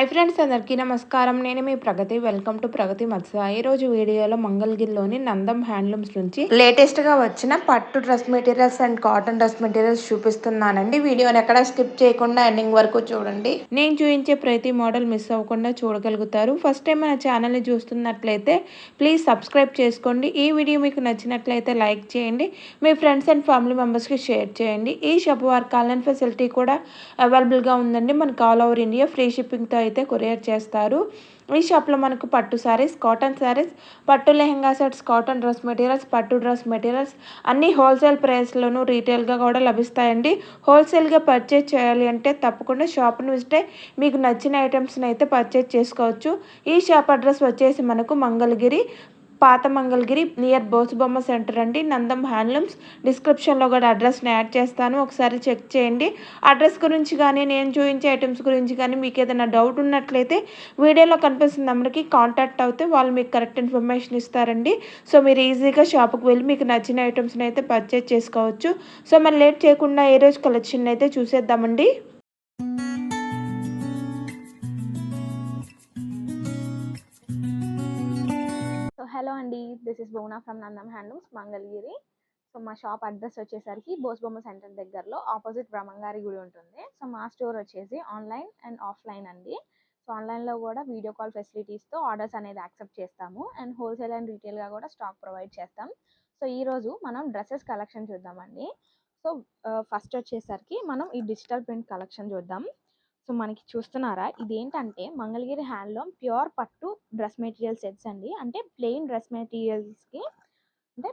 Hi friends అందరికీ నమస్కారం. నేను మీ ప్రగతి. వెల్కమ్ టు ప్రగతి మత్స్య. ఈరోజు వీడియోలో మంగళగిరిలోని నందం హ్యాండ్లూమ్స్ నుంచి లేటెస్ట్గా వచ్చిన పట్టు dress materials and cotton dress materials చూపిస్తున్నానండి. వీడియోని ఎక్కడ స్కిప్ చేయకుండా ఎండింగ్ వరకు చూడండి. నేను చూపించే ప్రతి మోడల్ మిస్ అవ్వకుండా చూడగలుగుతారు. ఫస్ట్ టైం మన ఛానల్ని చూస్తున్నట్లయితే ప్లీజ్ సబ్స్క్రైబ్ చేసుకోండి. ఈ వీడియో మీకు నచ్చినట్లయితే లైక్ చేయండి. మీ ఫ్రెండ్స్ అండ్ ఫ్యామిలీ మెంబర్స్కి షేర్ చేయండి. ఈ షాప్ వారి ఆన్లైన్ ఫెసిలిటీ కూడా అవైలబుల్గా ఉందండి. మనకు ఆల్ ఓవర్ ఇండియా ఫ్రీ షిప్పింగ్తో అయితే కొరియర్ చేస్తారు. ఈ షాప్లో మనకు పట్టు శారీస్ కాటన్ శారీస్ పట్టు lehenga sets cotton dress materials పట్టు డ్రెస్ మెటీరియల్స్ అన్నీ హోల్సేల్ ప్రైస్లోనూ రీటైల్గా కూడా లభిస్తాయండి. హోల్సేల్గా పర్చేజ్ చేయాలి అంటే తప్పకుండా షాప్ను విజిట్ మీకు నచ్చిన ఐటమ్స్ని అయితే పర్చేజ్ చేసుకోవచ్చు. ఈ షాప్ అడ్రస్ వచ్చేసి మనకు మంగళగిరి పాత మంగళగిరి నియర్ బోసుబొమ్మ సెంటర్ అండి. నందం హ్యాండ్లూమ్స్. డిస్క్రిప్షన్లో కూడా అడ్రస్ని యాడ్ చేస్తాను. ఒకసారి చెక్ చేయండి. అడ్రస్ గురించి కానీ నేను చూపించే ఐటమ్స్ గురించి కానీ మీకు ఏదైనా డౌట్ ఉన్నట్లయితే వీడియోలో కనిపిస్తున్న నెంబర్కి కాంటాక్ట్ అవుతే వాళ్ళు మీకు కరెక్ట్ ఇన్ఫర్మేషన్ ఇస్తారండి. సో మీరు ఈజీగా షాప్కి వెళ్ళి మీకు నచ్చిన ఐటమ్స్ని అయితే పర్చేజ్ చేసుకోవచ్చు. సో మరి లేట్ చేయకుండా ఏ రోజు కలెక్షన్ అయితే చూసేద్దామండి. హలో అండి this is Bona from Nandam handlooms Mangalagiri. So మా షాప్ అడ్రస్ వచ్చేసరికి బోస్బొమ్మ సెంటర్ దగ్గరలో ఆపోజిట్ బ్రహ్మంగారి గుడి ఉంటుంది. సో మా స్టోర్ వచ్చేసి ఆన్లైన్ అండ్ ఆఫ్లైన్ అండి. సో ఆన్లైన్లో కూడా వీడియో కాల్ ఫెసిలిటీస్తో ఆర్డర్స్ అనేది యాక్సెప్ట్ చేస్తాము. అండ్ హోల్సేల్ అండ్ రీటైల్గా కూడా స్టాక్ ప్రొవైడ్ చేస్తాం. సో ఈరోజు మనం డ్రెస్సెస్ కలెక్షన్ చూద్దామండి. సో ఫస్ట్ uh, వచ్చేసరికి మనం ఈ డిజిటల్ ప్రింట్ కలెక్షన్ చూద్దాం. సో మనకి చూస్తున్నారా? ఇదేంటంటే మంగళగిరి హ్యాండ్లూమ్ ప్యూర్ పట్టు డ్రెస్ మెటీరియల్ సెట్స్ అండి. అంటే ప్లెయిన్ డ్రెస్ మెటీరియల్స్కి అంటే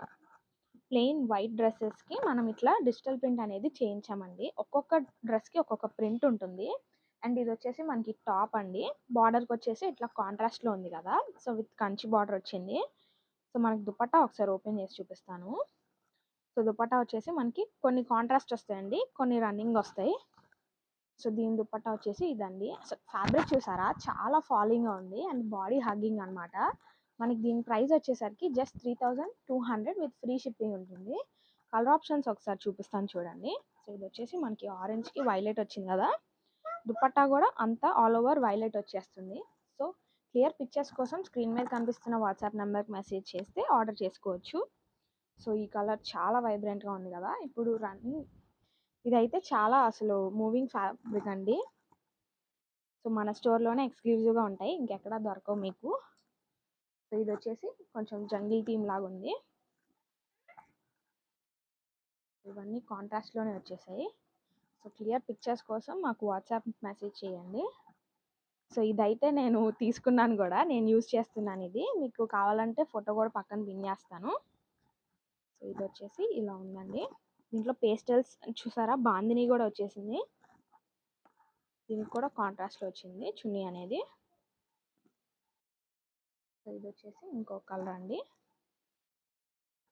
ప్లెయిన్ వైట్ డ్రెస్సెస్కి మనం ఇట్లా డిజిటల్ ప్రింట్ అనేది చేయించామండి. ఒక్కొక్క డ్రెస్కి ఒక్కొక్క ప్రింట్ ఉంటుంది. అండ్ ఇది వచ్చేసి మనకి టాప్ అండి. బార్డర్కి వచ్చేసి ఇట్లా కాంట్రాస్ట్లో ఉంది కదా. సో విత్ కంచి బార్డర్ వచ్చింది. సో మనకి దుపట్టా ఒకసారి ఓపెన్ చేసి చూపిస్తాను. సో దుపట్టా వచ్చేసి మనకి కొన్ని కాంట్రాస్ట్ వస్తాయండి. కొన్ని రన్నింగ్ వస్తాయి. సో దీని దుపట్టా వచ్చేసి ఇదండి. అసలు ఫ్యాబ్రిక్ చూసారా? చాలా ఫాలింగ్గా ఉంది అండ్ బాడీ హగ్గింగ్ అనమాట మనకి దీని ప్రైస్ వచ్చేసరికి just three thousand two hundred with free shipping ఉంటుంది. కలర్ ఆప్షన్స్ ఒకసారి చూపిస్తాను చూడండి. సో ఇది వచ్చేసి మనకి ఆరెంజ్కి వైలెట్ వచ్చింది కదా. దుపట్టా కూడా అంతా ఆల్ ఓవర్ వైలెట్ వచ్చేస్తుంది. సో క్లియర్ పిక్చర్స్ కోసం స్క్రీన్ మీద కనిపిస్తున్న వాట్సాప్ నెంబర్కి మెసేజ్ చేస్తే ఆర్డర్ చేసుకోవచ్చు. సో ఈ కలర్ చాలా వైబ్రెంట్గా ఉంది కదా. ఇప్పుడు రన్నింగ్ ఇదైతే చాలా అసలు మూవింగ్ ఫ్యాబ్రిక్ అండి. సో మన స్టోర్లోనే ఎక్స్క్లూజివ్గా ఉంటాయి. ఇంకెక్కడ దొరకవు మీకు. సో ఇది వచ్చేసి కొంచెం జంగిల్ థీమ్ లాగా ఉంది ఇవన్నీ కాంట్రాస్ట్లోనే వచ్చేసాయి. సో క్లియర్ పిక్చర్స్ కోసం మాకు వాట్సాప్ మెసేజ్ చేయండి. సో ఇదైతే నేను తీసుకున్నాను కూడా. నేను యూజ్ చేస్తున్నాను ఇది. మీకు కావాలంటే ఫోటో కూడా పక్కన పిన్ చేస్తాను. సో ఇది వచ్చేసి ఇలా ఉందండి. దీంట్లో పేస్టల్స్ చూసారా? బాందిని కూడా వచ్చేసింది. దీనికి కూడా కాంట్రాస్ట్లో వచ్చింది చున్నీ అనేది. ఇది వచ్చేసి ఇంకో కలర్ అండి.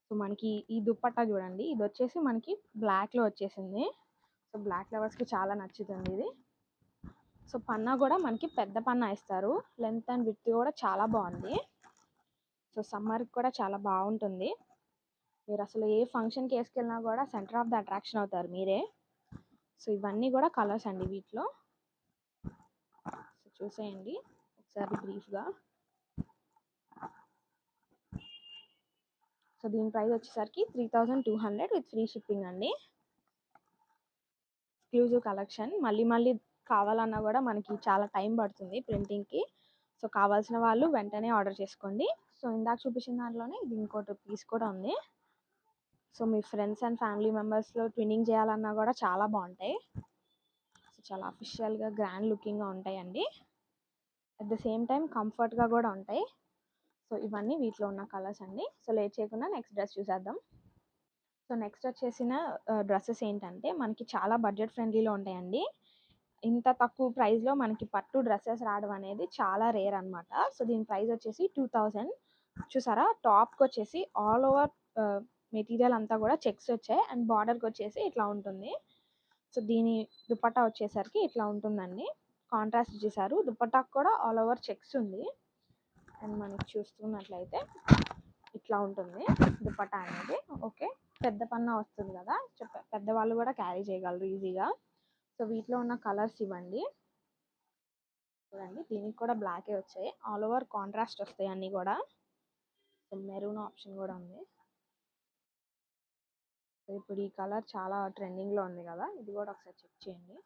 సో మనకి ఈ దుప్పట్టా చూడండి. ఇది వచ్చేసి మనకి బ్లాక్లో వచ్చేసింది. సో బ్లాక్ లవర్స్కి చాలా నచ్చుతుంది ఇది. సో పన్నా కూడా మనకి పెద్ద పన్నా ఇస్తారు. లెంత్ అండ్ విత్ కూడా చాలా బాగుంది. సో సమ్మర్కి కూడా చాలా బాగుంటుంది. మీరు అసలు ఏ ఫంక్షన్కి వేసుకెళ్ళినా కూడా సెంటర్ ఆఫ్ ద అట్రాక్షన్ అవుతారు మీరే. సో ఇవన్నీ కూడా కలర్స్ అండి వీటిలో. సో చూసేయండి ఒకసారి బ్రీఫ్గా. సో దీని ప్రైస్ వచ్చేసరికి three thousand two hundred with free shipping అండి. Exclusive collection. మళ్ళీ మళ్ళీ కావాలన్నా కూడా మనకి చాలా టైం పడుతుంది ప్రింటింగ్కి. సో కావాల్సిన వాళ్ళు వెంటనే ఆర్డర్ చేసుకోండి. సో ఇందాక చూపించిన దాంట్లోనే ఇది ఇంకోటి పీస్ కూడా ఉంది. సో మీ ఫ్రెండ్స్ అండ్ ఫ్యామిలీ మెంబర్స్లో ట్విన్నింగ్ చేయాలన్నా కూడా చాలా బాగుంటాయి సో చాలా అఫిషియల్గా గ్రాండ్ లుకింగ్గా ఉంటాయండి. అట్ ద సేమ్ టైం కంఫర్ట్గా కూడా ఉంటాయి. సో ఇవన్నీ వీటిలో ఉన్న కలర్స్ అండి. సో లేట్ చేయకుండా నెక్స్ట్ డ్రెస్ చూసేద్దాం. సో నెక్స్ట్ వచ్చేసిన డ్రెస్సెస్ ఏంటంటే మనకి చాలా బడ్జెట్ ఫ్రెండ్లీలో ఉంటాయండి. ఇంత తక్కువ ప్రైస్లో మనకి పట్టు డ్రెస్సెస్ రావడం అనేది చాలా రేర్ అనమాట సో దీని ప్రైస్ వచ్చేసి టూ థౌజండ్ చూసారా? టాప్కి వచ్చేసి ఆల్ ఓవర్ మెటీరియల్ అంతా కూడా చెక్స్ వచ్చాయి. అండ్ బార్డర్కి వచ్చేసి ఇట్లా ఉంటుంది. సో దీని దుపట్టా వచ్చేసరికి ఇట్లా ఉంటుందండి. కాంట్రాస్ట్ ఇచ్చేసారు దుపట్టాకు కూడా ఆల్ ఓవర్ చెక్స్ ఉంది. అండ్ మనకి చూస్తున్నట్లయితే ఇట్లా ఉంటుంది దుపట్టా అనేది. ఓకే? పెద్ద పన్నా వస్తుంది కదా? పెద్దవాళ్ళు కూడా క్యారీ చేయగలరు ఈజీగా. సో వీటిలో ఉన్న కలర్స్ ఇవ్వండి. చూడండి దీనికి కూడా బ్లాకే వచ్చాయి. ఆల్ ఓవర్ కాంట్రాస్ట్ వస్తాయి అన్నీ కూడా. మెరూన్ ఆప్షన్ కూడా ఉంది. ఇప్పుడు ఈ కలర్ చాలా ట్రెండింగ్లో ఉంది కదా ఇది కూడా ఒకసారి చెక్ చేయండి.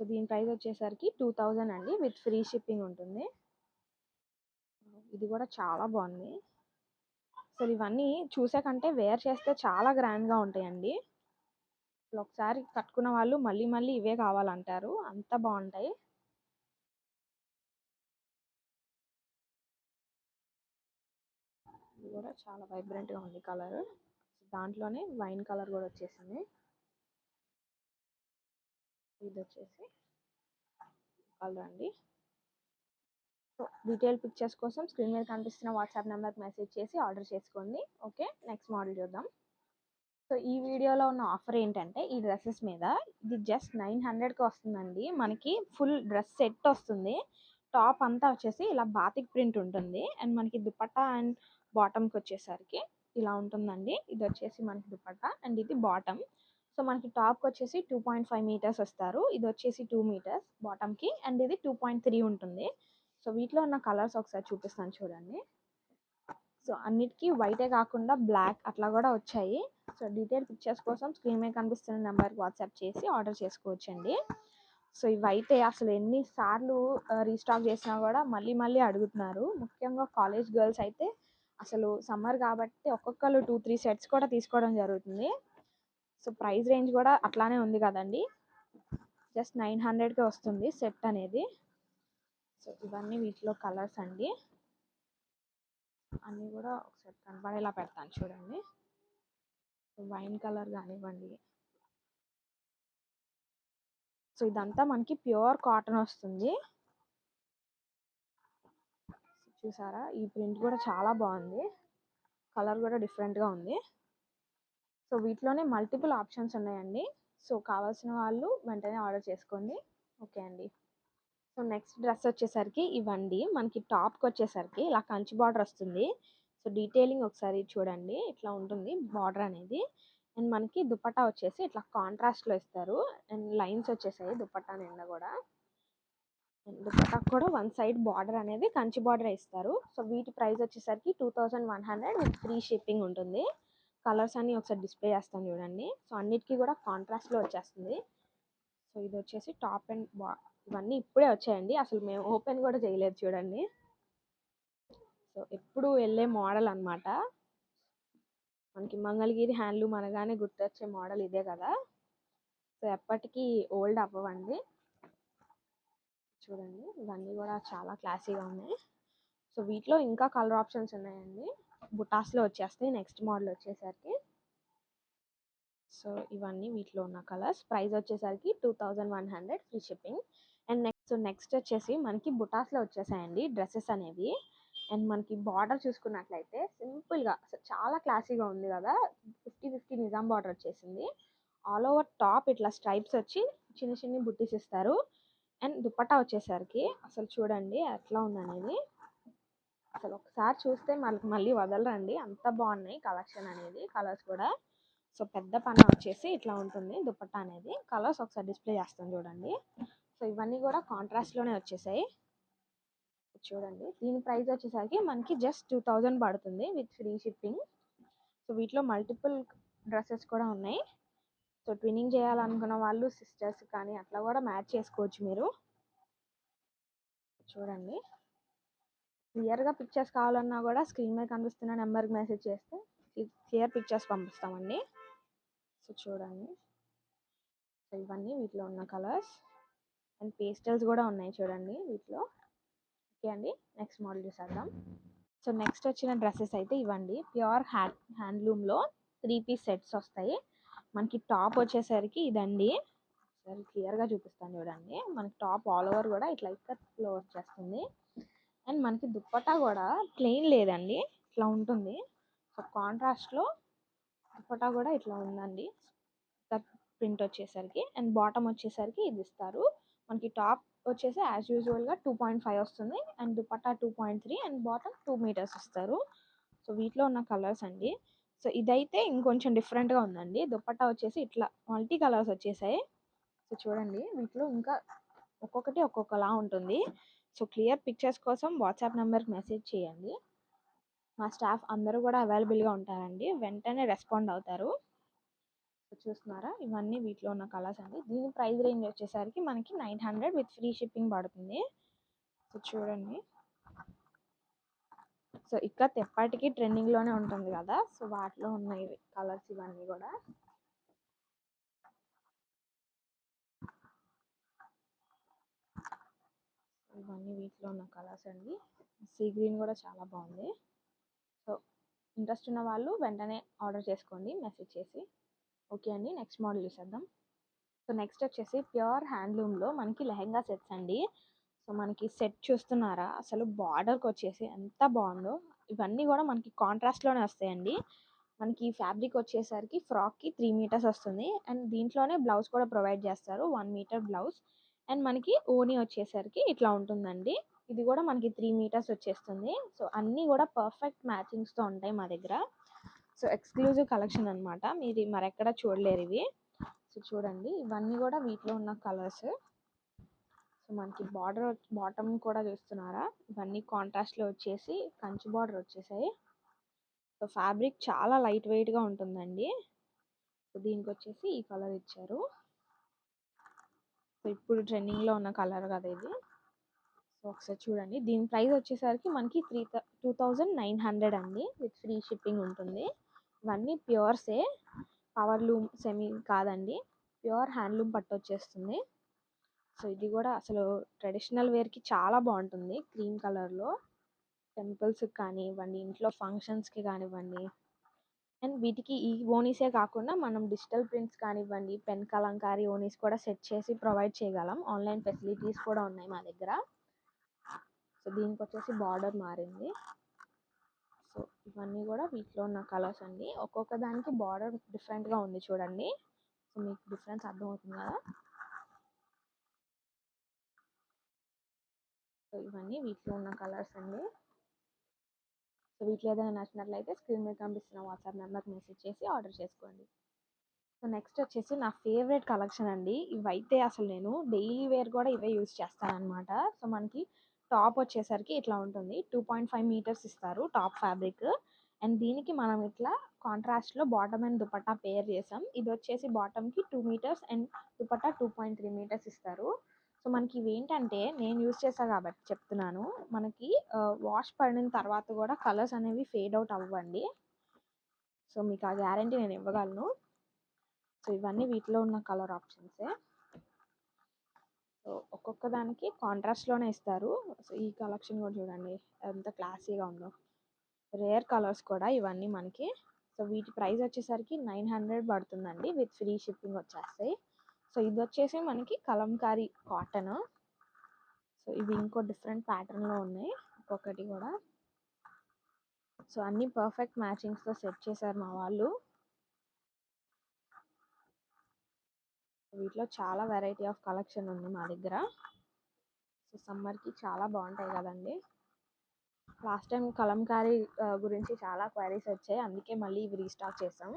సో దీని ప్రైస్ వచ్చేసరికి టూ థౌజండ్ అండి విత్ ఫ్రీ షిప్పింగ్ ఉంటుంది. ఇది కూడా చాలా బాగుంది. అసలు ఇవన్నీ చూసాకంటే వేర్ చేస్తే చాలా గ్రాండ్గా ఉంటాయండి. ఇప్పుడు ఒకసారి కట్టుకున్న వాళ్ళు మళ్ళీ మళ్ళీ ఇవే కావాలంటారు. అంత బాగుంటాయి. కూడా చాలా వైబ్రెంట్గా ఉంది కలర్ దాంట్లోనే వైన్ కలర్ కూడా వచ్చేసింది. ఇది వచ్చేసి కలర్ అండి. సో డీటెయిల్ పిక్చర్స్ కోసం స్క్రీన్ మీద కనిపిస్తున్న వాట్సాప్ నెంబర్కి మెసేజ్ చేసి ఆర్డర్ చేసుకోండి. ఓకే నెక్స్ట్ మోడల్ చూద్దాం. సో ఈ వీడియోలో ఉన్న ఆఫర్ ఏంటంటే ఈ డ్రెస్సెస్ మీద ఇది జస్ట్ నైన్ హండ్రెడ్కి వస్తుందండి. మనకి ఫుల్ డ్రెస్ సెట్ వస్తుంది. టాప్ అంతా వచ్చేసి ఇలా బాతిక్ ప్రింట్ ఉంటుంది. అండ్ మనకి దుపట్టా అండ్ బాటమ్కి వచ్చేసరికి ఇలా ఉంటుందండి. ఇది వచ్చేసి మనకి దుపట్టా అండ్ ఇది బాటమ్. సో మనకి టాప్కి వచ్చేసి టూ పాయింట్ ఫైవ్ మీటర్స్ వస్తారు. ఇది వచ్చేసి టూ మీటర్స్ బాటమ్కి అండ్ ఇది టూ పాయింట్ త్రీ ఉంటుంది. సో వీటిలో ఉన్న కలర్స్ ఒకసారి చూపిస్తాను చూడండి. సో అన్నిటికీ వైటే కాకుండా బ్లాక్ అట్లా కూడా వచ్చాయి. సో డీటెయిల్ పిక్చర్స్ కోసం స్క్రీన్ మీద కనిపిస్తున్న నెంబర్కి వాట్సాప్ చేసి ఆర్డర్ చేసుకోవచ్చండి. సో ఇవైతే అసలు ఎన్నిసార్లు రీస్టాక్ చేసినా కూడా మళ్ళీ మళ్ళీ అడుగుతున్నారు. ముఖ్యంగా కాలేజ్ గర్ల్స్ అయితే అసలు సమ్మర్ కాబట్టి ఒక్కొక్కరు టూ త్రీ సెట్స్ కూడా తీసుకోవడం జరుగుతుంది. సో ప్రైస్ రేంజ్ కూడా అట్లానే ఉంది కదండి. జస్ట్ నైన్ హండ్రెడ్కే వస్తుంది సెట్ అనేది. సో ఇవన్నీ వీటిలో కలర్స్ అండి. అన్నీ కూడా ఒకసారి కనపడేలా పెడతాను చూడండి. వైన్ కలర్ కానివ్వండి. సో ఇదంతా మనకి ప్యూర్ కాటన్ వస్తుంది. చూసారా? ఈ ప్రింట్ కూడా చాలా బాగుంది. కలర్ కూడా డిఫరెంట్గా ఉంది. సో వీటిలోనే మల్టిపుల్ ఆప్షన్స్ ఉన్నాయండి. సో కావాల్సిన వాళ్ళు వెంటనే ఆర్డర్ చేసుకోండి. ఓకే అండి. సో నెక్స్ట్ డ్రెస్ వచ్చేసరికి ఇవ్వండి. మనకి టాప్కి వచ్చేసరికి ఇలా కంచి బార్డర్ వస్తుంది. సో డీటెయిలింగ్ ఒకసారి చూడండి. ఇట్లా ఉంటుంది బార్డర్ అనేది. అండ్ మనకి దుపట్టా వచ్చేసి ఇట్లా కాంట్రాస్ట్లో ఇస్తారు. అండ్ లైన్స్ వచ్చేసాయి దుపట్టా నిండా కూడా. దుపట్టాకు కూడా వన్ సైడ్ బార్డర్ అనేది కంచి బార్డర్ ఇస్తారు. సో వీటి ప్రైస్ వచ్చేసరికి two thousand one hundred with free shipping ఉంటుంది. కలర్స్ అన్ని ఒకసారి డిస్ప్లే చేస్తాను చూడండి. సో అన్నిటికీ కూడా కాంట్రాస్ట్లో వచ్చేస్తుంది. సో ఇది వచ్చేసి టాప్ అండ్ బా ఇవన్నీ ఇప్పుడే వచ్చాయండి. అసలు మేము ఓపెన్ కూడా చేయలేదు చూడండి. సో ఎప్పుడు వెళ్ళే మోడల్ అనమాట మనకి మంగళగిరి హ్యాండ్లూమ్ అనగానే గుర్తొచ్చే మోడల్ ఇదే కదా. సో ఎప్పటికీ ఓల్డ్ అవ్వవండి. చూడండి. ఇవన్నీ కూడా చాలా క్లాసీగా ఉన్నాయి. సో వీటిలో ఇంకా కలర్ ఆప్షన్స్ ఉన్నాయండి. బుటాస్లో వచ్చేస్తాయి. నెక్స్ట్ మోడల్ వచ్చేసరికి. సో ఇవన్నీ వీటిలో ఉన్న కలర్స్. ప్రైస్ వచ్చేసరికి two thousand one hundred free shipping. And next next వచ్చేసి మనకి బుటాస్లో వచ్చేసాయండి డ్రెస్సెస్ అనేవి. అండ్ మనకి బార్డర్ చూసుకున్నట్లయితే సింపుల్గా చాలా క్లాసీగా ఉంది కదా. ఫిఫ్టీ ఫిఫ్టీ నిజాం బార్డర్ వచ్చేసింది. ఆల్ ఓవర్ టాప్ ఇట్లా స్ట్రైప్స్ వచ్చి చిన్న చిన్న బుట్టీస్ ఇస్తారు. అండ్ దుపట్టా వచ్చేసరికి అసలు చూడండి ఎట్లా ఉందనేది. అసలు ఒకసారి చూస్తే మళ్ళీ మళ్ళీ వదలరండి. అంత బాగున్నాయి కలెక్షన్ అనేది. కలర్స్ కూడా. సో పెద్ద పన్న వచ్చేసి ఇట్లా ఉంటుంది దుపట్టా అనేది. కలర్స్ ఒకసారి డిస్ప్లే చేస్తాం చూడండి. సో ఇవన్నీ కూడా కాంట్రాస్ట్లోనే వచ్చేసాయి. చూడండి. దీని ప్రైస్ వచ్చేసరికి మనకి జస్ట్ టూ థౌజండ్ పడుతుంది విత్ ఫ్రీ షిప్పింగ్ సో వీటిలో మల్టిపుల్ డ్రెస్సెస్ కూడా ఉన్నాయి. సో ట్విన్నింగ్ చేయాలనుకున్న వాళ్ళు సిస్టర్స్ కానీ అట్లా కూడా మ్యాచ్ చేసుకోవచ్చు మీరు. చూడండి. క్లియర్గా పిక్చర్స్ కావాలన్నా కూడా స్క్రీన్ మీద కనిపిస్తున్న నెంబర్కి మెసేజ్ చేస్తే క్లియర్ పిక్చర్స్ పంపిస్తామండి. సో చూడండి. సో ఇవన్నీ వీటిలో ఉన్న కలర్స్ అండ్ పేస్టల్స్ కూడా ఉన్నాయి చూడండి వీటిలో. ఓకే అండి. నెక్స్ట్ మోడల్ చూసేద్దాం. సో నెక్స్ట్ వచ్చిన డ్రెస్సెస్ అయితే ఇవ్వండి. ప్యూర్ హ్యాండ్ హ్యాండ్లూమ్లో త్రీ పీస్ సెట్స్ వస్తాయి. మనకి టాప్ వచ్చేసరికి ఇదండి. సరే క్లియర్గా చూపిస్తాను చూడండి. మనకి టాప్ ఆల్ ఓవర్ కూడా ఇట్లా ఇక్కత్లో వచ్చేస్తుంది. అండ్ మనకి దుప్పటా కూడా ప్లెయిన్ లేదండి. ఇట్లా ఉంటుంది. సో కాంట్రాస్ట్లో దుప్పటా కూడా ఇట్లా ఉందండి. ప్రింట్ వచ్చేసరికి అండ్ బాటమ్ వచ్చేసరికి ఇది ఇస్తారు. మనకి టాప్ వచ్చేసి యాజ్ యూజువల్గా టూ పాయింట్ ఫైవ్ వస్తుంది. And dupatta two point three and bottom two metres ఇస్తారు. సో వీటిలో ఉన్న కలర్స్ అండి. సో ఇదైతే ఇంకొంచెం డిఫరెంట్గా ఉందండి. దుప్పట్టా వచ్చేసి ఇట్లా మల్టీ కలర్స్ వచ్చేసాయి. సో చూడండి వీటిలో ఇంకా ఒక్కొక్కటి ఒక్కొక్కలా ఉంటుంది. సో క్లియర్ పిక్చర్స్ కోసం వాట్సాప్ నెంబర్కి మెసేజ్ చేయండి. మా స్టాఫ్ అందరూ కూడా అవైలబుల్గా ఉంటారండి. వెంటనే రెస్పాండ్ అవుతారు. చూస్తున్నారా? ఇవన్నీ వీటిలో ఉన్న కలర్స్ అండి. దీని ప్రైస్ రేంజ్ వచ్చేసరికి మనకి nine hundred with free shipping పడుతుంది. సో చూడండి. సో ఇక్కడ ఎప్పటికీ ట్రెండింగ్లోనే ఉంటుంది కదా? సో వాటిలో ఉన్నాయి కలర్స్ ఇవన్నీ కూడా. ఇవన్నీ వీటిలో ఉన్న కలర్స్ అండి. సీ గ్రీన్ కూడా చాలా బాగుంది. సో ఇంట్రెస్ట్ ఉన్న వాళ్ళు వెంటనే ఆర్డర్ చేసుకోండి మెసేజ్ చేసి. ఓకే అండి నెక్స్ట్ మోడల్ చూసేద్దాం. సో నెక్స్ట్ వచ్చేసి ప్యూర్ హ్యాండ్లూమ్లో మనకి లెహెంగా సెట్స్ అండి. సో మనకి సెట్ చూస్తున్నారా? అసలు బార్డర్కి వచ్చేసి ఎంత బాగుందో. ఇవన్నీ కూడా మనకి కాంట్రాస్ట్లోనే వస్తాయండి. మనకి ఫ్యాబ్రిక్ వచ్చేసరికి ఫ్రాక్కి త్రీ మీటర్స్ వస్తుంది. అండ్ దీంట్లోనే బ్లౌజ్ కూడా ప్రొవైడ్ చేస్తారు. One metre blouse. అండ్ మనకి ఓనీ వచ్చేసరికి ఇట్లా ఉంటుందండి. ఇది కూడా మనకి త్రీ మీటర్స్ వచ్చేస్తుంది. సో అన్నీ కూడా పర్ఫెక్ట్ మ్యాచింగ్స్తో ఉంటాయి మా దగ్గర. సో ఎక్స్క్లూజివ్ కలెక్షన్ అనమాట మీరు మరెక్కడ చూడలేరు ఇవి. సో చూడండి. ఇవన్నీ కూడా వీటిలో ఉన్న కలర్స్. మనకి బార్డర్ బాటమ్ కూడా చూస్తున్నారా? ఇవన్నీ కాంట్రాస్ట్లో వచ్చేసి కంచి బార్డర్ వచ్చేసాయి. సో ఫ్యాబ్రిక్ చాలా లైట్ వెయిట్గా ఉంటుందండి. సో దీనికి వచ్చేసి ఈ కలర్ ఇచ్చారు. సో ఇప్పుడు ట్రెండింగ్లో ఉన్న కలర్ కదా ఇది. సో ఒకసారి చూడండి. దీని ప్రైస్ వచ్చేసరికి మనకి three two thousand nine hundred అండి. విత్ ఫ్రీ షిప్పింగ్ ఉంటుంది. ఇవన్నీ ప్యూర్సే పవర్ లూమ్ సెమీ కాదండి. ప్యూర్ హ్యాండ్లూమ్ పట్టు వచ్చేస్తుంది. సో ఇది కూడా అసలు ట్రెడిషనల్ వేర్కి చాలా బాగుంటుంది క్రీమ్ కలర్లో టెంపుల్స్కి కానివ్వండి ఇంట్లో ఫంక్షన్స్కి కానివ్వండి. అండ్ వీటికి ఈ ఓనీసే కాకుండా మనం డిజిటల్ ప్రింట్స్ కానివ్వండి పెన్ కలంకారీ ఓనీస్ కూడా సెట్ చేసి ప్రొవైడ్ చేయగలం. ఆన్లైన్ ఫెసిలిటీస్ కూడా ఉన్నాయి మా దగ్గర. సో దీనికి వచ్చేసి బార్డర్ మారింది. సో ఇవన్నీ కూడా వీటిలో ఉన్న కలర్స్ అండి. ఒక్కొక్క దానికి బార్డర్ డిఫరెంట్గా ఉంది చూడండి. సో మీకు డిఫరెన్స్ అర్థమవుతుంది కదా? సో ఇవన్నీ వీటిలో ఉన్న కలర్స్ అండి. సో వీటిలో ఏదైనా నచ్చినట్లయితే స్క్రీన్ మీద కనిపిస్తున్న వాట్సాప్ నెంబర్కి మెసేజ్ చేసి ఆర్డర్ చేసుకోండి. సో నెక్స్ట్ వచ్చేసి నా ఫేవరెట్ కలెక్షన్ అండి. ఇవైతే అసలు నేను డైలీ వేర్ కూడా ఇవే యూస్ చేస్తానన్నమాట. సో మనకి టాప్ వచ్చేసరికి ఇట్లా ఉంటుంది. టూ పాయింట్ ఫైవ్ మీటర్స్ ఇస్తారు టాప్ ఫ్యాబ్రిక్. అండ్ దీనికి మనం ఇట్లా కాంట్రాస్ట్లో బాటమ్ అండ్ దుపట్టా పేర్ చేసాం. ఇది వచ్చేసి బాటమ్కి two metres and dupatta two point three metres ఇస్తారు. సో మనకి ఇవి ఏంటంటే నేను యూస్ చేసా కాబట్టి చెప్తున్నాను. మనకి వాష్ పడిన తర్వాత కూడా కలర్స్ అనేవి ఫేడ్ అవుట్ అవ్వండి. సో మీకు ఆ గ్యారంటీ నేను ఇవ్వగలను. సో ఇవన్నీ వీటిలో ఉన్న కలర్ ఆప్షన్సే. సో ఒక్కొక్క దానికి కాంట్రాస్ట్లోనే ఇస్తారు. సో ఈ కలెక్షన్ కూడా చూడండి ఎంత క్లాసీగా ఉందో. రేర్ కలర్స్ కూడా ఇవన్నీ మనకి. సో వీటి ప్రైస్ వచ్చేసరికి నైన్ హండ్రెడ్ పడుతుందండి విత్ ఫ్రీ షిప్పింగ్ వచ్చేస్తాయి. సో ఇది వచ్చేసి మనకి కలంకారీ కాటన్ సో ఇవి ఇంకో డిఫరెంట్ ప్యాటర్న్లో ఉన్నాయి. ఒక్కొక్కటి కూడా. సో అన్నీ పర్ఫెక్ట్ మ్యాచింగ్స్తో సెట్ చేశారు మా వాళ్ళు. వీటిలో చాలా వెరైటీ ఆఫ్ కలెక్షన్ ఉంది మా దగ్గర. సో సమ్మర్కి చాలా బాగుంటాయి కదండి. లాస్ట్ టైం కలంకారీ గురించి చాలా క్వైరీస్ వచ్చాయి. అందుకే మళ్ళీ ఇవి రీస్టాక్ చేసాం.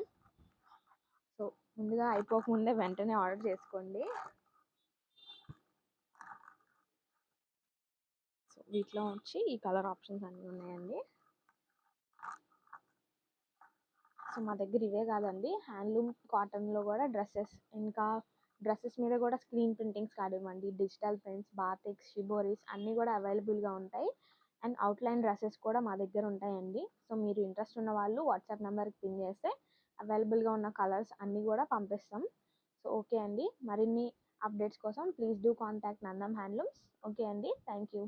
ముందుగా అయిపోకముందే వెంటనే ఆర్డర్ చేసుకోండి. సో వీటిలో వచ్చి ఈ కలర్ ఆప్షన్స్ అన్నీ ఉన్నాయండి. సో మా దగ్గర ఇవే కాదండి. హ్యాండ్లూమ్ కాటన్లో కూడా డ్రెస్సెస్ ఇంకా డ్రెస్సెస్ మీద కూడా స్క్రీన్ ప్రింటింగ్స్ కానివ్వండి డిజిటల్ ప్రింట్స్ బాతిక్స్ షిబోరీస్ అన్నీ కూడా అవైలబుల్గా ఉంటాయి. అండ్ అవుట్లైన్ డ్రెస్సెస్ కూడా మా దగ్గర ఉంటాయండి. సో మీరు ఇంట్రెస్ట్ ఉన్న వాళ్ళు వాట్సాప్ నెంబర్కి పిన్ చేస్తే అవైలబుల్గా ఉన్న కలర్స్ అన్నీ కూడా పంపిస్తాం. సో ఓకే అండి. మరిన్ని అప్డేట్స్ కోసం please do contact Nandam handlooms. Okay అండి. Thank you